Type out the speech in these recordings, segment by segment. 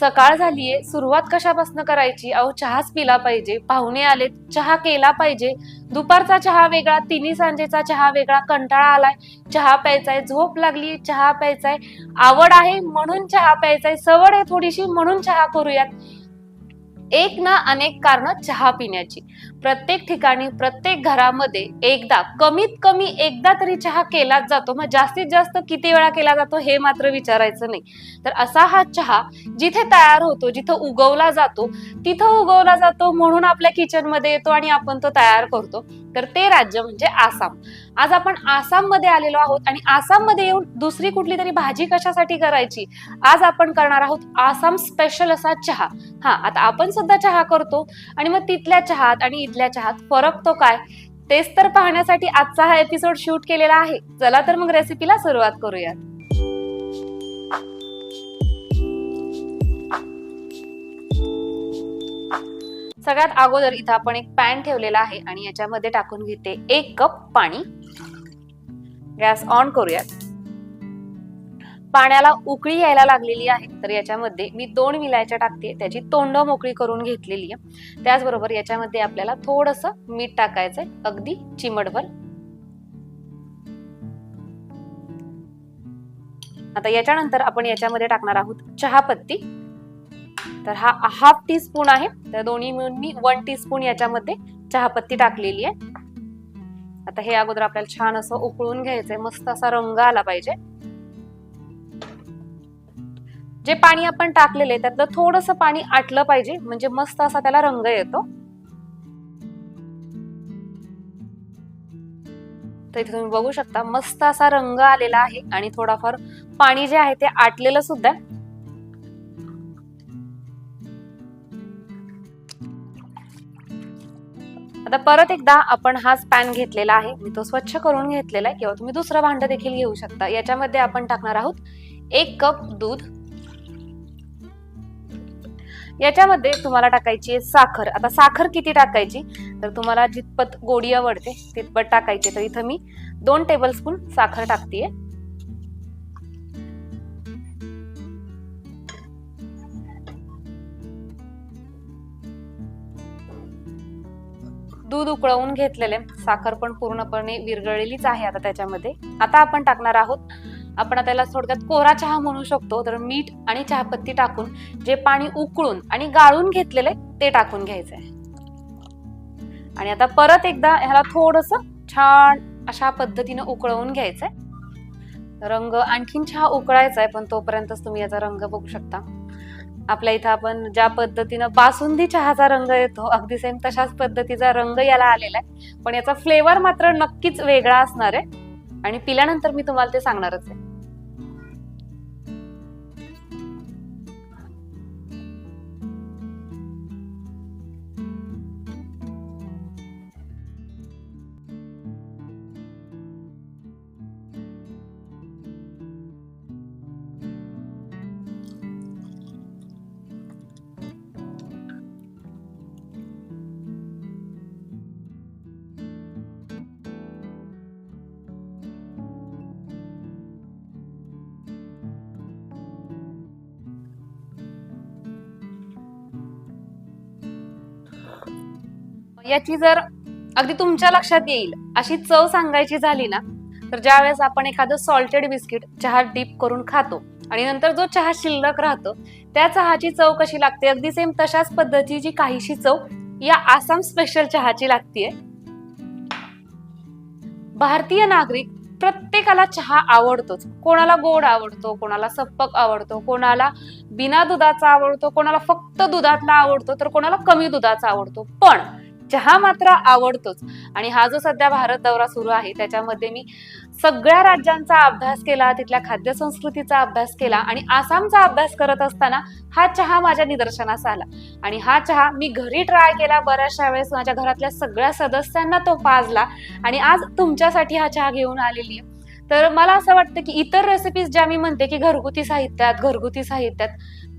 सकाळ झालीये सुरुवात कशापासून करायची? अहो चहाच पिला पाहिजे. पाहुणे आले चहा केला पाहिजे. दुपारचा चहा वेगळा तिन्ही सांजेचा चहा वेगळा कंटाळा आलाय. चहा प्यायचाय झोप लागली चहा प्यायचाय. आवड आहे म्हणून चहा प्यायचाय सवड आहे थोडीशी म्हणून चहा करूयात. एक ना अनेक कारण चहा पिण्याची. प्रत्येक ठिकाणी प्रत्येक घरामध्ये एकदा कमीत कमी एकदा तरी चहा केलाच जातो. मग जास्तीत जास्त किती वेळा केला जातो हे मात्र विचारायचं नाही. तर असा हा चहा जिथे तयार होतो जिथं उगवला जातो तिथं उगवला जातो म्हणून आपल्या किचनमध्ये येतो आणि आपण तो तयार करतो. तर ते राज्य म्हणजे आसाम. आज आपण आसाममध्ये आलेलो आहोत आणि आसाममध्ये येऊन दुसरी कुठली तरी भाजी कशासाठी करायची? आज आपण करणार आहोत आसाम स्पेशल असा चहा. हा आता आपण सुद्धा चहा करतो आणि मग तिथल्या चहात आणि इथल्या चहात फरक तो काय? तेच तर पाहण्यासाठी आजचा हा एपिसोड शूट केलेला आहे. चला तर मग रेसिपीला सुरुवात करूयात. सगळ्यात अगोदर इथं आपण एक पॅन ठेवलेला आहे आणि याच्यामध्ये टाकून घेते एक कप पाणी. गॅस ऑन करूयात. पाण्याला उकळी यायला लागलेली आहे तर याच्यामध्ये मी दोन विलायच्या टाकते त्याची तोंड मोकळी करून घेतलेली आहे. त्याचबरोबर याच्यामध्ये आपल्याला थोडस मीठ टाकायचंय अगदी चिमटभर. आता याच्यानंतर आपण याच्यामध्ये टाकणार आहोत चहापत्ती. तर हा हाफ टी स्पून आहे. तर दोन्ही मिळून मी वन टी स्पून याच्यामध्ये चहापत्ती टाकलेली आहे. आता हे अगोदर आपल्याला छान असं उकळून घ्यायचंय. मस्त असा रंग आला पाहिजे. जे पाणी आपण टाकलेलं आहे त्यातलं थोडस पाणी आटलं पाहिजे. म्हणजे मस्त असा त्याला रंग येतो. तर इथे तुम्ही बघू शकता मस्त असा रंग आलेला आहे. आणि थोडाफार पाणी जे आहे ते आटलेलं सुद्धा आता परत एकदा आपण हाच पॅन घेतलेला आहे. मी तो स्वच्छ करून घेतलेला आहे. किंवा तुम्ही दुसरं भांड देखील घेऊ शकता. याच्यामध्ये आपण टाकणार आहोत एक कप दूध. याच्यामध्ये तुम्हाला टाकायची आहे साखर. आता साखर किती टाकायची? तर तुम्हाला जितपत गोडी आवडते तितपत टाकायची तर इथं मी दोन टेबलस्पून साखर टाकतेय. दूध उकळवून घेतलेले. साखर पण पूर्णपणे विरघळलेलीच आहे आता त्याच्यामध्ये. आता आपण टाकणार आहोत. आपण त्याला थोडक्यात कोरा चहा म्हणू शकतो. तर मीठ आणि चहापत्ती टाकून जे पाणी उकळून आणि गाळून घेतलेले ते टाकून घ्यायचंय. आणि आता परत एकदा ह्याला थोडस छान अशा पद्धतीने उकळवून घ्यायचंय. रंग आणखीन चहा उकळायचा आहे पण तोपर्यंतच तुम्ही याचा रंग बघू शकता. आपल्या इथं आपण ज्या पद्धतीनं बासुंदी चहाचा रंग येतो अगदी सेम तशाच पद्धतीचा रंग याला आलेला आहे. पण याचा फ्लेवर मात्र नक्कीच वेगळा असणार आहे. आणि पिल्यानंतर मी तुम्हाला ते सांगणारच आहे. याची जर अगदी तुमच्या लक्षात येईल अशी चव सांगायची झाली ना तर ज्यावेळेस आपण एखादं सॉल्टेड बिस्किट चहा डीप करून खातो आणि नंतर जो चहा शिल्लक राहतो त्या चहाची चव कशी लागते? अगदी सेम तशाच पद्धतीची काहीशी चव या आसाम स्पेशल चहाची लागतीये. भारतीय नागरिक प्रत्येकाला चहा आवडतोच. कोणाला गोड आवडतो कोणाला सप्पक आवडतो कोणाला बिना दुधाचा आवडतो कोणाला फक्त दुधातला आवडतो तर कोणाला कमी दुधाचा आवडतो. पण चहा मात्र आवडतोच. आणि हा जो सध्या भारत दौरा सुरू आहे त्याच्यामध्ये मी सगळ्या राज्यांचा अभ्यास केला तिथल्या खाद्य संस्कृतीचा अभ्यास केला आणि आसामचा अभ्यास करत असताना हा चहा माझ्या निदर्शनास आला. आणि हा चहा मी घरी ट्राय केला बऱ्याचशा वेळेस माझ्या घरातल्या सगळ्या सदस्यांना तो पाजला आणि आज तुमच्यासाठी हा चहा घेऊन आलेली आहे. तर मला असं वाटतं की इतर रेसिपीज ज्या मी म्हणते की घरगुती साहित्यात घरगुती साहित्यात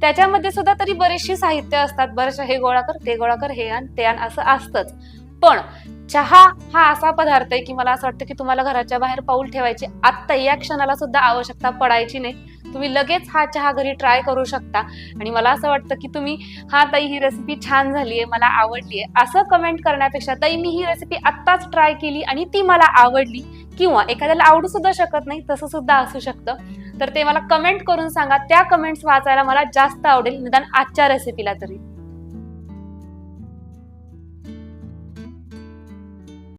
त्याच्यामध्ये सुद्धा तरी बरेचशी साहित्य असतात. बरेचशा हे गोळा कर ते गोळा कर हे आण ते आण असं असतंच. पण चहा हा असा पदार्थ आहे की मला असं वाटतं की तुम्हाला घराच्या बाहेर पाऊल ठेवायची आत्ता या क्षणाला सुद्धा आवश्यकता पडायची नाही. तुम्ही लगेच हा चहा घरी ट्राय करू शकता. आणि मला असं वाटतं की तुम्ही हा ताई ही रेसिपी छान झाली आहे मला आवडली आहे असं कमेंट करण्यापेक्षा ताई मी ही रेसिपी आत्ताच ट्राय केली आणि ती मला आवडली. किंवा एखाद्याला आवडू सुद्धा शकत नाही तसं सुद्धा असू शकतं. तर ते मला कमेंट करून सांगा. त्या कमेंट्स वाचायला मला जास्त आवडेल निदान आजच्या रेसिपीला तरी.